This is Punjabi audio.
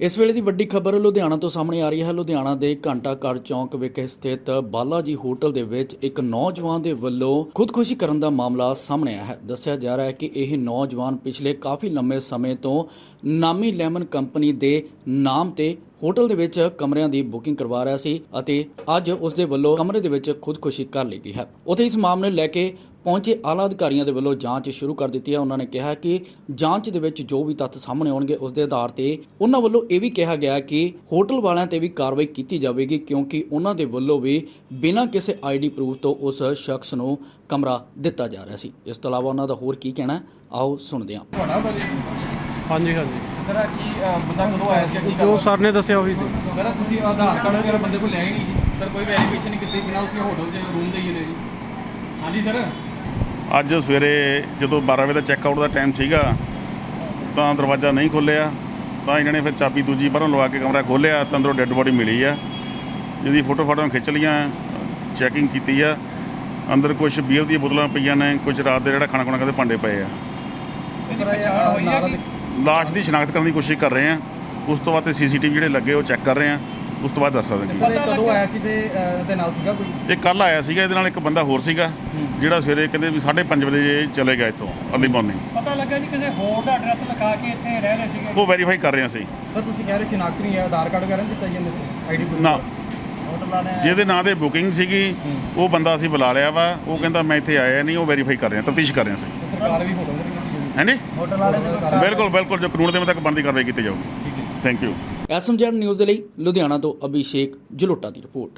ਇਸ ਵੇਲੇ ਦੀ ਵੱਡੀ ਖਬਰ ਲੁਧਿਆਣਾ ਤੋਂ ਸਾਹਮਣੇ ਆ ਰਹੀ ਹੈ। ਲੁਧਿਆਣਾ ਦੇ ਘੰਟਾ ਘਰ ਚੌਂਕ ਵਿਖੇ ਸਥਿਤ ਬਾਲਾਜੀ ਹੋਟਲ ਦੇ ਵਿੱਚ ਇੱਕ ਨੌਜਵਾਨ ਦੇ ਵੱਲੋਂ ਖੁਦਕੁਸ਼ੀ ਕਰਨ ਦਾ ਮਾਮਲਾ ਸਾਹਮਣੇ ਆਇਆ ਹੈ। ਦੱਸਿਆ ਜਾ ਰਿਹਾ ਹੈ ਕਿ ਇਹ ਨੌਜਵਾਨ ਪਿਛਲੇ ਕਾਫੀ ਲੰਮੇ ਸਮੇਂ ਤੋਂ ਨਾਮੀ ਲੈਮਨ ਕੰਪਨੀ ਦੇ ਨਾਮ ਤੇ ਹੋਟਲ ਦੇ ਵਿੱਚ ਕਮਰਿਆਂ ਦੀ ਬੁਕਿੰਗ ਕਰਵਾ ਰਿਹਾ ਸੀ ਅਤੇ ਅੱਜ ਉਸ ਦੇ ਵੱਲੋਂ ਕਮਰੇ ਦੇ ਵਿੱਚ ਖੁਦਕੁਸ਼ੀ ਕਰ ਲਈ ਗਈ ਹੈ। ਉਥੇ ਇਸ ਮਾਮਲੇ ਨੂੰ ਲੈ ਕੇ ਪਹੁੰਚੇ ਆਲਾ ਅਧਿਕਾਰੀਆਂ ਦੇ ਵੱਲੋਂ ਜਾਂਚ ਸ਼ੁਰੂ ਕਰ ਦਿੱਤੀ ਹੈ। ਉਹਨਾਂ ਨੇ ਕਿਹਾ ਕਿ ਜਾਂਚ ਦੇ ਵਿੱਚ ਜੋ ਵੀ ਤੱਥ ਸਾਹਮਣੇ ਆਉਣਗੇ ਉਸ ਦੇ ਆਧਾਰ ਤੇ ਉਹਨਾਂ ਵੱਲੋਂ ਇਹ ਵੀ ਕਿਹਾ ਗਿਆ ਕਿ ਹੋਟਲ ਵਾਲਿਆਂ ਤੇ ਵੀ ਕਾਰਵਾਈ ਕੀਤੀ ਜਾਵੇਗੀ ਕਿਉਂਕਿ ਉਹਨਾਂ ਦੇ ਵੱਲੋਂ ਵੀ ਬਿਨਾਂ ਕਿਸੇ ਆਈਡੀ ਪ੍ਰੂਫ ਤੋਂ ਉਸ ਸ਼ਖਸ ਨੂੰ ਕਮਰਾ ਦਿੱਤਾ ਜਾ ਰਿਹਾ ਸੀ। ਇਸ ਤੋਂ ਇਲਾਵਾ ਉਹਨਾਂ ਦਾ ਹੋਰ ਕੀ ਕਹਿਣਾ? ਆਓ ਸੁਣਦੇ ਹਾਂ। ਤੁਹਾਡਾ ਭਾਜੀ ਹਾਂਜੀ ਹਾਂਜੀ। ਸਰ ਕੀ ਬੰਦਾ ਕਦੋਂ ਆਇਆ ਸੀ ਕੀ ਜੋ ਸਰ ਨੇ ਦੱਸਿਆ ਉਹੀ ਸੀ। ਸਰ ਤੁਸੀਂ ਆਧਾਰ ਕਾਰਡ ਵਗੈਰਾ ਬੰਦੇ ਕੋਲ ਲਿਆ ਹੀ ਨਹੀਂ ਜੀ। ਸਰ ਕੋਈ ਵੈਰੀਫਿਕੇਸ਼ਨ ਨਹੀਂ ਕੀਤੀ ਬਿਨਾਂ ਉਸੇ ਹੋਟਲ ਦੇ ਰੂਮ ਦੇ ਹੀ ਨੇ ਜੀ। ਹਾਂਜੀ ਸਰ? ਅੱਜ ਸਵੇਰੇ ਜਦੋਂ 12 ਵਜੇ ਦਾ ਚੈੱਕਆਊਟ ਦਾ ਟਾਈਮ ਸੀਗਾ ਤਾਂ ਦਰਵਾਜ਼ਾ ਨਹੀਂ ਖੋਲ੍ਹਿਆ ਤਾਂ ਇਹਨਾਂ ਨੇ ਫਿਰ ਚਾਬੀ ਦੂਜੀ ਬਾਹਰੋਂ ਲਵਾ ਕੇ ਕਮਰਾ ਖੋਲ੍ਹਿਆ ਤਾਂ ਅੰਦਰੋਂ ਡੈੱਡ ਬੋਡੀ ਮਿਲੀ ਆ। ਜਿਹਦੀ ਫੋਟੋ ਫਾਟੋ ਖਿੱਚ ਲਈਆਂ ਚੈਕਿੰਗ ਕੀਤੀ ਆ। ਅੰਦਰ ਕੁਝ ਬੀਅਰ ਦੀਆਂ ਬੋਤਲਾਂ ਪਈਆਂ ਨੇ ਕੁਝ ਰਾਤ ਦੇ ਜਿਹੜਾ ਖਾਣਾ ਖੁਣਾ ਖਾਦੇ ਭਾਂਡੇ ਪਏ ਆ। ਲਾਸ਼ ਦੀ ਸ਼ਨਾਖਤ ਕਰਨ ਦੀ ਕੋਸ਼ਿਸ਼ ਕਰ ਰਹੇ ਆ। ਉਸ ਤੋਂ ਬਾਅਦ ਤੇ ਸੀਸੀਟੀਵੀ ਜਿਹੜੇ ਲੱਗੇ ਉਹ ਚੈੱਕ ਕਰ ਰਹੇ ਆ। ਉਸ ਤੋਂ ਬਾਅਦ ਦੱਸ ਸਕਦੇ ਸਰ ਇਹ ਕਦੋਂ ਆਇਆ ਸੀ ਤੇ ਅਹ, ਉਹਦੇ ਨਾਲ ਸੀਗਾ ਕੋਈ? ਹਾਂ ਇਹ ਕੱਲ ਆਇਆ ਸੀਗਾ ਇਹਦੇ ਨਾਲ ਇੱਕ ਬੰਦਾ ਹੋਰ ਸੀਗਾ ਜਿਹੜਾ ਸਵੇਰੇ ਕਹਿੰਦੇ ਵੀ 5:30 ਵਜੇ ਚਲੇ ਗਿਆ ਇੱਥੋਂ ਅਰਲੀ ਮਾਰਨਿੰਗ ਪਤਾ ਲੱਗਾ ਜੀ ਕਿਸੇ ਹੋਰ ਦਾ ਐਡਰੈਸ ਲਗਾ ਕੇ ਇੱਥੇ ਰਹਿ ਰਹੇ ਸੀਗੇ। ਉਹ ਵੈਰੀਫਾਈ ਕਰ ਰਹੇ ਸੀ। ਸਰ ਤੁਸੀਂ ਕਹਿ ਰਹੇ ਸ਼ਨਾਖਤ ਨਹੀਂ ਹੈ ਆਧਾਰ ਕਾਰਡ ਵਗੈਰਾ ਨਹੀਂ ਦਿੱਤਾ ਜੀ ਇਹਨੇ ਆਈਡੀ ਪ੍ਰੂਫ ਨਾ। ਹੋਟਲ ਜਿਹਦੇ ਨਾਂ ਤੇ ਬੁਕਿੰਗ ਸੀਗੀ ਉਹ ਬੰਦਾ ਅਸੀਂ ਬੁਲਾ ਲਿਆ ਵਾ ਉਹ ਕਹਿੰਦਾ ਮੈਂ ਇੱਥੇ ਆਇਆ ਨਹੀਂ ਉਹ ਵੈਰੀਫਾਈ ਕਰ ਰਹੇ ਹਾਂ ਤਫਤੀਸ਼ ਕਰ ਰਹੇ ਹਾਂ ਅਸੀਂ ਸਰਕਾਰ ਵੀ ਹੋਟਲ ਦੇ ਵਿੱਚ ਹੈਂਜੀ ਹੋਟਲ ਵਾਲੇ ਦੇ ਬਿਲਕੁਲ ਬਿਲਕੁਲ ਜੋ ਕਾਨੂੰਨ ਦੇ ਮੁਤਾਬਕ ਬਣਦੀ ਕਾਰਵਾਈ ਕੀਤੀ ਜਾਊਗੀ। ਥੈਂਕ ਯੂ ਐਸਐਮਜੈਡ ਨਿਊਜ਼ ਦੇ ਲਈ ਲੁਧਿਆਣਾ ਤੋਂ ਅਭਿਸ਼ੇਕ ਜਲੋਟਾ ਦੀ ਰਿਪੋਰਟ।